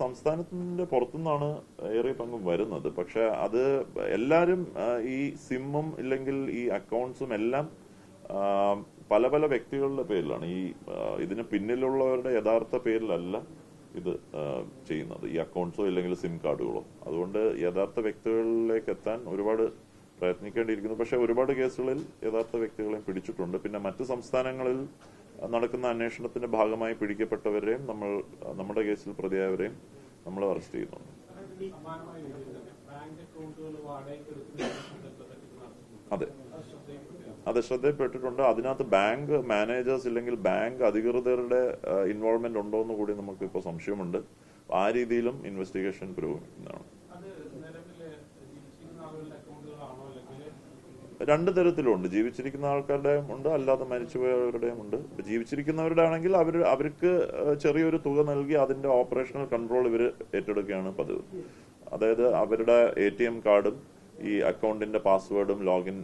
സംസ്ഥാനത്തിന്റെ പുറത്തുനിന്നാണ് ഏറെ പങ്കും വരുന്നത്. പക്ഷെ അത് എല്ലാരും ഈ സിമ്മും ഇല്ലെങ്കിൽ ഈ അക്കൗണ്ട്സും എല്ലാം പല പല വ്യക്തികളുടെ പേരിലാണ്. ഈ ഇതിന് പിന്നിലുള്ളവരുടെ യഥാർത്ഥ പേരിലല്ല ഇത് ചെയ്യുന്നത്. ഈ അക്കൗണ്ട്സോ ഇല്ലെങ്കിൽ സിം കാർഡുകളോ. അതുകൊണ്ട് യഥാർത്ഥ വ്യക്തികളിലേക്ക് എത്താൻ ഒരുപാട് പ്രയത്നിക്കേണ്ടിയിരിക്കുന്നു. പക്ഷെ ഒരുപാട് കേസുകളിൽ യഥാർത്ഥ വ്യക്തികളെയും പിടിച്ചിട്ടുണ്ട്. പിന്നെ മറ്റ് സംസ്ഥാനങ്ങളിൽ നടക്കുന്ന അന്വേഷണത്തിന്റെ ഭാഗമായി പിടിക്കപ്പെട്ടവരെയും നമ്മൾ നമ്മുടെ കേസിൽ പ്രതിയായവരെയും നമ്മൾ അറസ്റ്റ് ചെയ്യുന്നുണ്ട്. അതെ. അതെ ശ്രദ്ധയിൽപ്പെട്ടിട്ടുണ്ട്. അതിനകത്ത് ബാങ്ക് മാനേജേഴ്സ് ഇല്ലെങ്കിൽ ബാങ്ക് അധികൃതരുടെ ഇൻവോൾവ്മെന്റ് ഉണ്ടോ എന്ന് കൂടി നമുക്ക് ഇപ്പോൾ സംശയമുണ്ട്. ആ രീതിയിലും ഇൻവെസ്റ്റിഗേഷൻ പുരോഗമിക്കുന്നതാണ് രണ്ട് തരത്തിലുണ്ട്. ജീവിച്ചിരിക്കുന്ന ആൾക്കാരുടെയും ഉണ്ട് അല്ലാതെ മരിച്ചുപോയവരുടെയും ഉണ്ട്. ജീവിച്ചിരിക്കുന്നവരുടെ ആണെങ്കിൽ അവർ അവർക്ക് ചെറിയൊരു തുക നൽകി അതിന്റെ ഓപ്പറേഷണൽ കൺട്രോൾ ഇവർ ഏറ്റെടുക്കുകയാണ് പതിവ്. അതായത് അവരുടെ എ ടി എം കാർഡും ഈ അക്കൗണ്ടിന്റെ പാസ്വേഡും ലോഗിൻ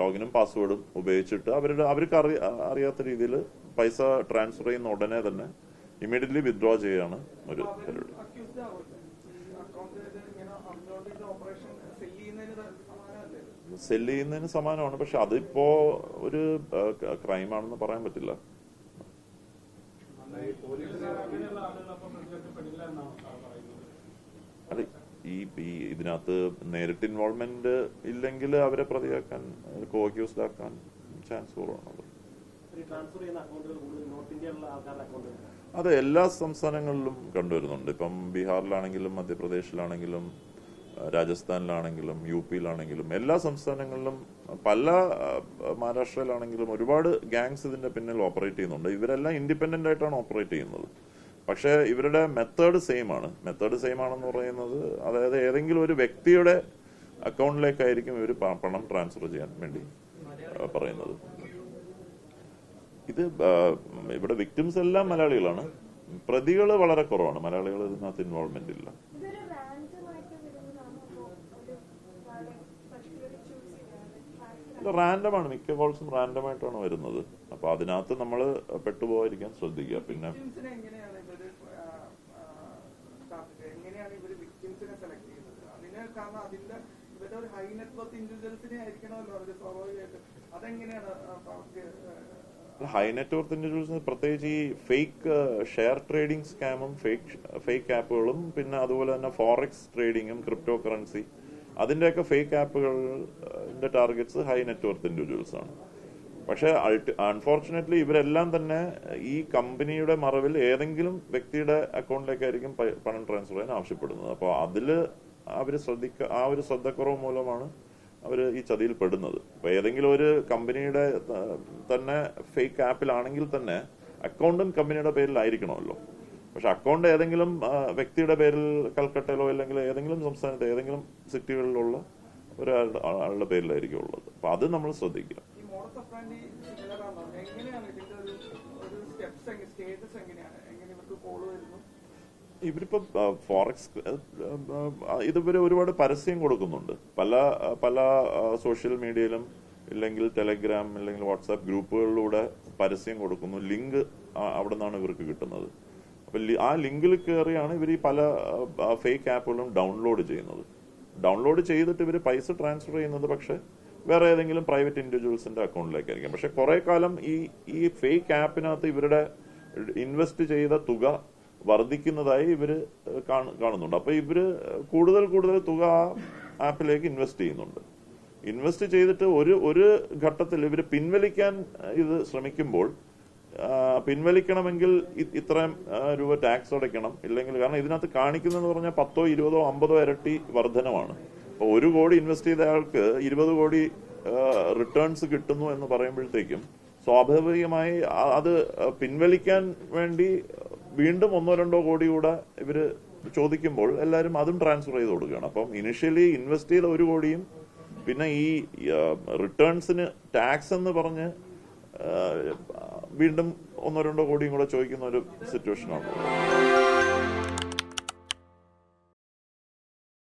ലോഗിനും പാസ്വേഡും ഉപയോഗിച്ചിട്ട് അവരുടെ അവർക്ക് അറി അറിയാത്ത രീതിയിൽ പൈസ ട്രാൻസ്ഫർ ചെയ്യുന്ന ഉടനെ തന്നെ ഇമ്മീഡിയറ്റ്ലി വിത്ഡ്രോ ചെയ്യാണ് ഒരു സെല്ല് ചെയ്യുന്നതിന് സമാനമാണ്. പക്ഷെ അതിപ്പോ ഒരു ക്രൈമാണെന്ന് പറയാൻ പറ്റില്ല. അതെ ഈ ഈ ഇതിനകത്ത് നേരിട്ട് ഇൻവോൾവ്മെന്റ് ഇല്ലെങ്കിൽ അവരെ പ്രതിയാക്കാൻ കോക്യൂസ്ഡ് ആക്കാൻ ചാൻസ് കുറവാണ് ട്രാൻസ്ഫർ ചെയ്യുന്ന അക്കൗണ്ടുകൾ നോർത്ത് ഇന്ത്യയിലുള്ള ആൾക്കാരുടെ അക്കൗണ്ടുകൾ. അത് എല്ലാ സംസ്ഥാനങ്ങളിലും കണ്ടുവരുന്നുണ്ട്. ഇപ്പം ബീഹാറിലാണെങ്കിലും മധ്യപ്രദേശിലാണെങ്കിലും രാജസ്ഥാനിലാണെങ്കിലും യു പിയിലാണെങ്കിലും എല്ലാ സംസ്ഥാനങ്ങളിലും പല മഹാരാഷ്ട്രയിലാണെങ്കിലും ഒരുപാട് ഗാങ്സ് ഇതിന്റെ പിന്നിൽ ഓപ്പറേറ്റ് ചെയ്യുന്നുണ്ട്. ഇവരെല്ലാം ഇൻഡിപെൻഡന്റ് ആയിട്ടാണ് ഓപ്പറേറ്റ് ചെയ്യുന്നത്. പക്ഷേ ഇവരുടെ മെത്തേഡ് സെയിം ആണ്. മെത്തേഡ് സെയിം ആണെന്ന് പറയുന്നത് അതായത് ഏതെങ്കിലും ഒരു വ്യക്തിയുടെ അക്കൗണ്ടിലേക്കായിരിക്കും ഇവർ പണം ട്രാൻസ്ഫർ ചെയ്യാൻ വേണ്ടി പറയുന്നത്. ഇത് ഇവിടെ വിക്ടിംസ് എല്ലാം മലയാളികളാണ്. പ്രതികൾ വളരെ കുറവാണ്. മലയാളികൾ ഇതിനകത്ത് ഇൻവോൾവ്മെന്റ് ഇല്ല. ചെയ്യാതെ റാൻഡം ആണ്. മിക്ക കോൾസും റാൻഡം ആയിട്ടാണ് വരുന്നത്. അപ്പൊ അതിനകത്ത് നമ്മൾ പെട്ടുപോകാതിരിക്കാൻ ശ്രദ്ധിക്കുക. പിന്നെ ഹൈ നെറ്റ്വർക്ക് ഇൻഡിവിജ്വൽസ് പ്രത്യേകിച്ച് ഈ ഫേക്ക് ഷെയർ ട്രേഡിംഗ് സ്കാമും ഫേക്ക് ഫേക്ക് ആപ്പുകളും പിന്നെ അതുപോലെ തന്നെ ഫോറക്സ് ട്രേഡിങ്ങും ക്രിപ്റ്റോ കറൻസി അതിന്റെയൊക്കെ fake ആപ്പുകളുടെ targets high net worth individuals ആണ്. പക്ഷെ അൺഫോർച്ചുനേറ്റ്ലി ഇവരെല്ലാം തന്നെ ഈ കമ്പനിയുടെ മറവിൽ ഏതെങ്കിലും വ്യക്തിയുടെ അക്കൗണ്ടിലേക്കായിരിക്കും പണം ട്രാൻസ്ഫർ ചെയ്യാൻ ആവശ്യപ്പെടുന്നത്. അപ്പോൾ അതിൽ അവർ ശ്രദ്ധിക്ക ആ ഒരു ശ്രദ്ധക്കുറവ് മൂലമാണ് അവർ ഈ ചതിയിൽ പെടുന്നത്. അപ്പോൾ ഏതെങ്കിലും ഒരു കമ്പനിയുടെ തന്നെ ഫേക്ക് ആപ്പിലാണെങ്കിൽ തന്നെ അക്കൗണ്ടും കമ്പനിയുടെ പേരിലായിരിക്കണമല്ലോ. പക്ഷെ അക്കൗണ്ട് ഏതെങ്കിലും വ്യക്തിയുടെ പേരിൽ കൽക്കട്ടയിലോ അല്ലെങ്കിൽ ഏതെങ്കിലും സംസ്ഥാനത്ത് ഏതെങ്കിലും സിറ്റികളിലുള്ള ഒരാളുടെ ആളുടെ പേരിലായിരിക്കും ഉള്ളത്. അപ്പൊ അത് നമ്മൾ ശ്രദ്ധിക്കുക. ഇവരിപ്പോ ഫോറക്സ് ഇതുവരെ ഒരുപാട് പരസ്യം കൊടുക്കുന്നുണ്ട്. പല പല സോഷ്യൽ മീഡിയയിലും ഇല്ലെങ്കിൽ ടെലഗ്രാം അല്ലെങ്കിൽ വാട്സാപ്പ് ഗ്രൂപ്പുകളിലൂടെ പരസ്യം കൊടുക്കുന്നു. ലിങ്ക് അവിടെ നിന്നാണ് ഇവർക്ക് കിട്ടുന്നത്. അപ്പൊ ആ ലിങ്കിൽ കയറിയാണ് ഇവർ ഈ പല ഫേക്ക് ആപ്പുകളും ഡൗൺലോഡ് ചെയ്യുന്നത്. ഡൗൺലോഡ് ചെയ്തിട്ട് ഇവർ പൈസ ട്രാൻസ്ഫർ ചെയ്യുന്നത് പക്ഷെ വേറെ ഏതെങ്കിലും പ്രൈവറ്റ് ഇൻഡിവിജ്വൽസിന്റെ അക്കൗണ്ടിലേക്കായിരിക്കും പക്ഷെ കുറെ കാലം ഈ ഈ ഫേക്ക് ആപ്പിനകത്ത് ഇവരുടെ ഇൻവെസ്റ്റ് ചെയ്ത തുക വർദ്ധിക്കുന്നതായി കാണു- കാണുന്നുണ്ട്. അപ്പൊ ഇവർ കൂടുതൽ കൂടുതൽ തുക ആ ആപ്പിലേക്ക് ഇൻവെസ്റ്റ് ചെയ്യുന്നുണ്ട്. ഇൻവെസ്റ്റ് ചെയ്തിട്ട് ഒരു ഒരു ഘട്ടത്തിൽ ഇവർ പിൻവലിക്കാൻ ഇത് ശ്രമിക്കുമ്പോൾ പിൻവലിക്കണമെങ്കിൽ ഇത്രയും രൂപ ടാക്സ് അടയ്ക്കണം. ഇല്ലെങ്കിൽ കാരണം ഇതിനകത്ത് കാണിക്കുന്നതെന്ന് പറഞ്ഞാൽ പത്തോ ഇരുപതോ അമ്പതോ ഇരട്ടി വർധനമാണ്. അപ്പോൾ ഒരു കോടി ഇൻവെസ്റ്റ് ചെയ്ത ആൾക്ക് ഇരുപത് കോടി റിട്ടേൺസ് കിട്ടുന്നു എന്ന് പറയുമ്പോഴത്തേക്കും സ്വാഭാവികമായി അത് പിൻവലിക്കാൻ വേണ്ടി വീണ്ടും ഒന്നോ രണ്ടോ കോടി കൂടെ ഇവർ ചോദിക്കുമ്പോൾ എല്ലാവരും അതും ട്രാൻസ്ഫർ ചെയ്ത് കൊടുക്കുകയാണ്. അപ്പം ഇനിഷ്യലി ഇൻവെസ്റ്റ് ചെയ്ത ഒരു കോടിയും പിന്നെ ഈ റിട്ടേൺസിന് ടാക്സ് എന്ന് പറഞ്ഞ് വീണ്ടും ഒന്നോ രണ്ടോ കോടിയും കൂടെ ചോദിക്കുന്ന ഒരു സിറ്റുവേഷനാണ്